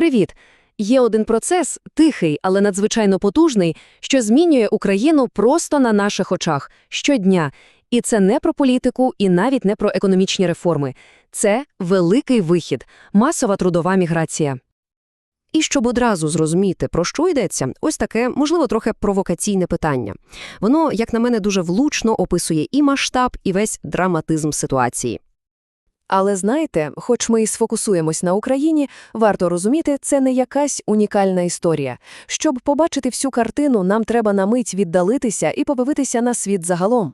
Привіт! Є один процес, тихий, але надзвичайно потужний, що змінює Україну просто на наших очах щодня. І це не про політику і навіть не про економічні реформи. Це великий вихід, масова трудова міграція. І щоб одразу зрозуміти, про що йдеться, ось таке, можливо, трохи провокаційне питання. Воно, як на мене, дуже влучно описує і масштаб, і весь драматизм ситуації. Але знаєте, хоч ми і сфокусуємось на Україні, варто розуміти, це не якась унікальна історія. Щоб побачити всю картину, нам треба на мить віддалитися і подивитися на світ загалом.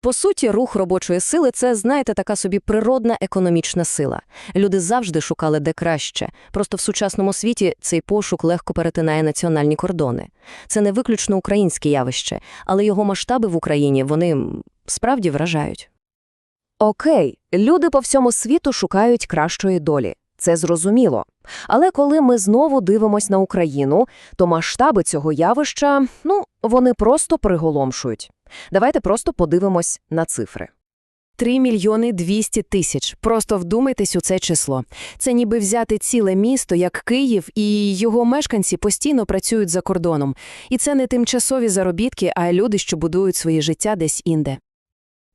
По суті, рух робочої сили це, знаєте, така собі природна економічна сила. Люди завжди шукали де краще. Просто в сучасному світі цей пошук легко перетинає національні кордони. Це не виключно українське явище, але його масштаби в Україні вони справді вражають. Окей, люди по всьому світу шукають кращої долі. Це зрозуміло. Але коли ми знову дивимось на Україну, то масштаби цього явища, ну, вони просто приголомшують. Давайте просто подивимось на цифри. 3 мільйони 200 тисяч. Просто вдумайтесь у це число. Це ніби взяти ціле місто, як Київ, і його мешканці постійно працюють за кордоном. І це не тимчасові заробітки, а люди, що будують своє життя десь інде.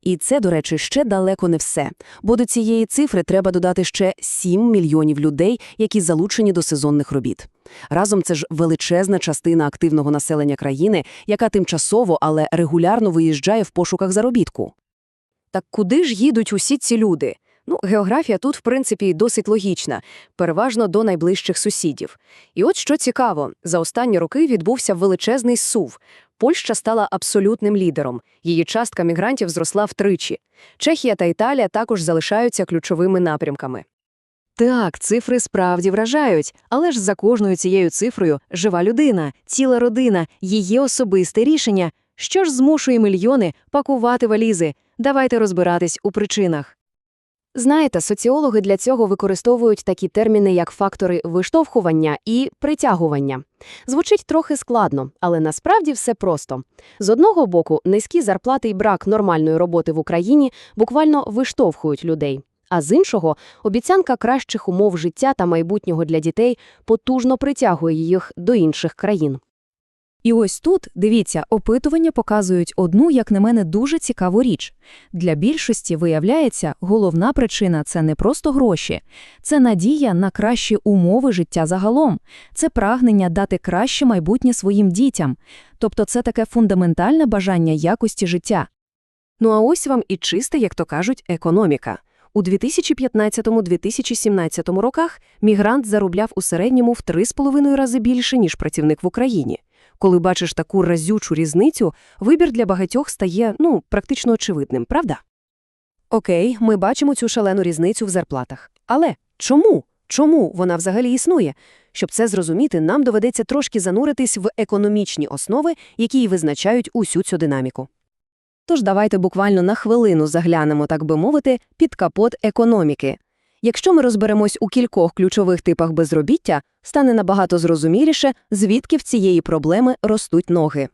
І це, до речі, ще далеко не все. Бо до цієї цифри треба додати ще 7 мільйонів людей, які залучені до сезонних робіт. Разом це ж величезна частина активного населення країни, яка тимчасово, але регулярно виїжджає в пошуках заробітку. Так куди ж їдуть усі ці люди? Ну, географія тут, в принципі, досить логічна, переважно до найближчих сусідів. І от що цікаво, за останні роки відбувся величезний сув. Польща стала абсолютним лідером. Її частка мігрантів зросла втричі. Чехія та Італія також залишаються ключовими напрямками. Так, цифри справді вражають, але ж за кожною цією цифрою жива людина, ціла родина, її особисте рішення. Що ж змушує мільйони пакувати валізи? Давайте розбиратись у причинах. Знаєте, соціологи для цього використовують такі терміни, як фактори виштовхування і притягування. Звучить трохи складно, але насправді все просто. З одного боку, низькі зарплати і брак нормальної роботи в Україні буквально виштовхують людей. А з іншого, обіцянка кращих умов життя та майбутнього для дітей потужно притягує їх до інших країн. І ось тут, дивіться, опитування показують одну, як на мене, дуже цікаву річ. Для більшості, виявляється, головна причина – це не просто гроші. Це надія на кращі умови життя загалом. Це прагнення дати краще майбутнє своїм дітям. Тобто це таке фундаментальне бажання якості життя. Ну а ось вам і чиста, як то кажуть, економіка. У 2015-2017 роках мігрант заробляв у середньому в 3,5 рази більше, ніж працівник в Україні. Коли бачиш таку разючу різницю, вибір для багатьох стає, ну, практично очевидним, правда? Окей, ми бачимо цю шалену різницю в зарплатах. Але чому? Чому вона взагалі існує? Щоб це зрозуміти, нам доведеться трошки зануритись в економічні основи, які й визначають усю цю динаміку. Тож давайте буквально на хвилину заглянемо, так би мовити, під капот економіки. Якщо ми розберемось у кількох ключових типах безробіття, стане набагато зрозуміліше, звідки в цієї проблеми ростуть ноги.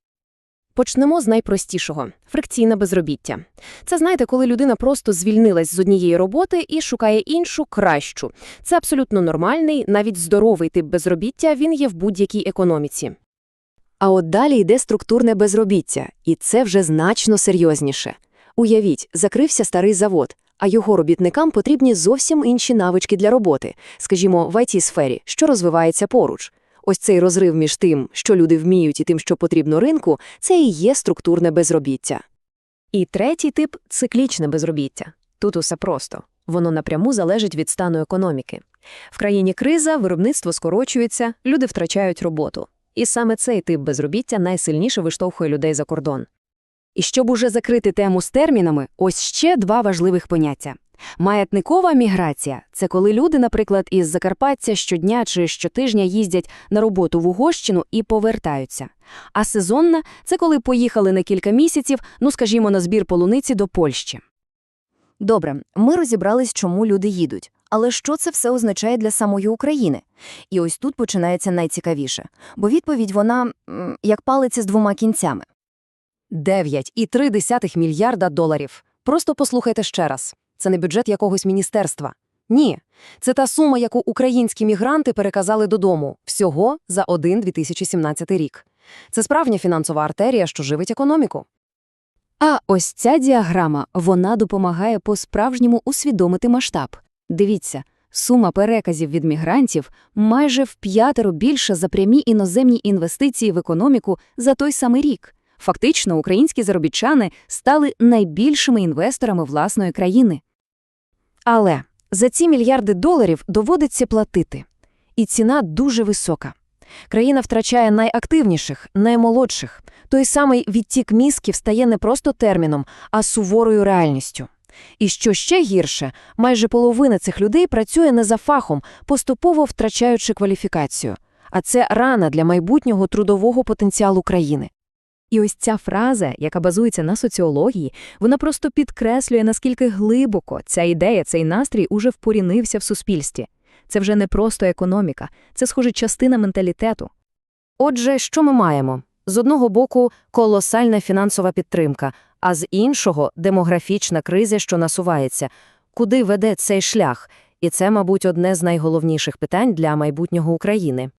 Почнемо з найпростішого фрикційне безробіття. Це знаєте, коли людина просто звільнилась з однієї роботи і шукає іншу кращу. Це абсолютно нормальний, навіть здоровий тип безробіття, він є в будь-якій економіці. А от далі йде структурне безробіття, і це вже значно серйозніше. Уявіть, закрився старий завод, а його робітникам потрібні зовсім інші навички для роботи, скажімо, в IT-сфері, що розвивається поруч. Ось цей розрив між тим, що люди вміють, і тим, що потрібно ринку, це і є структурне безробіття. І третій тип циклічне безробіття. Тут усе просто. Воно напряму залежить від стану економіки. В країні криза, виробництво скорочується, люди втрачають роботу. І саме цей тип безробіття найсильніше виштовхує людей за кордон. І щоб уже закрити тему з термінами, ось ще два важливих поняття. Маятникова міграція це коли люди, наприклад, із Закарпаття щодня чи щотижня їздять на роботу в Угорщину і повертаються. А сезонна це коли поїхали на кілька місяців, ну скажімо, на збір полуниці до Польщі. Добре, ми розібрались, чому люди їдуть. Але що це все означає для самої України? І ось тут починається найцікавіше, бо відповідь вона як палиця з двома кінцями. 9,3 мільярда доларів. Просто послухайте ще раз. Це не бюджет якогось міністерства. Ні. Це та сума, яку українські мігранти переказали додому всього за один 2017 рік. Це справжня фінансова артерія, що живить економіку. А ось ця діаграма, вона допомагає по-справжньому усвідомити масштаб. Дивіться, сума переказів від мігрантів майже в п'ятеро більша за прямі іноземні інвестиції в економіку за той самий рік. Фактично, українські заробітчани стали найбільшими інвесторами власної країни. Але за ці мільярди доларів доводиться платити. І ціна дуже висока. Країна втрачає найактивніших, наймолодших. Той самий відтік мізків стає не просто терміном, а суворою реальністю. І що ще гірше, майже половина цих людей працює не за фахом, поступово втрачаючи кваліфікацію. А це рана для майбутнього трудового потенціалу країни. І ось ця фраза, яка базується на соціології, вона просто підкреслює, наскільки глибоко ця ідея, цей настрій уже впорінився в суспільстві. Це вже не просто економіка, це, схоже, частина менталітету. Отже, що ми маємо? З одного боку, колосальна фінансова підтримка, а з іншого – демографічна криза, що насувається. Куди веде цей шлях? І це, мабуть, одне з найголовніших питань для майбутнього України.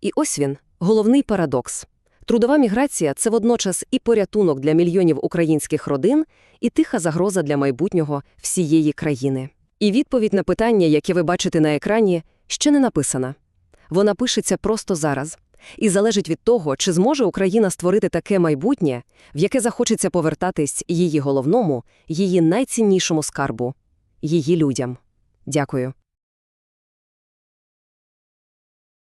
І ось він, головний парадокс. Трудова міграція – це водночас і порятунок для мільйонів українських родин, і тиха загроза для майбутнього всієї країни. І відповідь на питання, яке ви бачите на екрані, ще не написана. Вона пишеться просто зараз. І залежить від того, чи зможе Україна створити таке майбутнє, в яке захочеться повертатись її головному, її найціннішому скарбу – її людям. Дякую.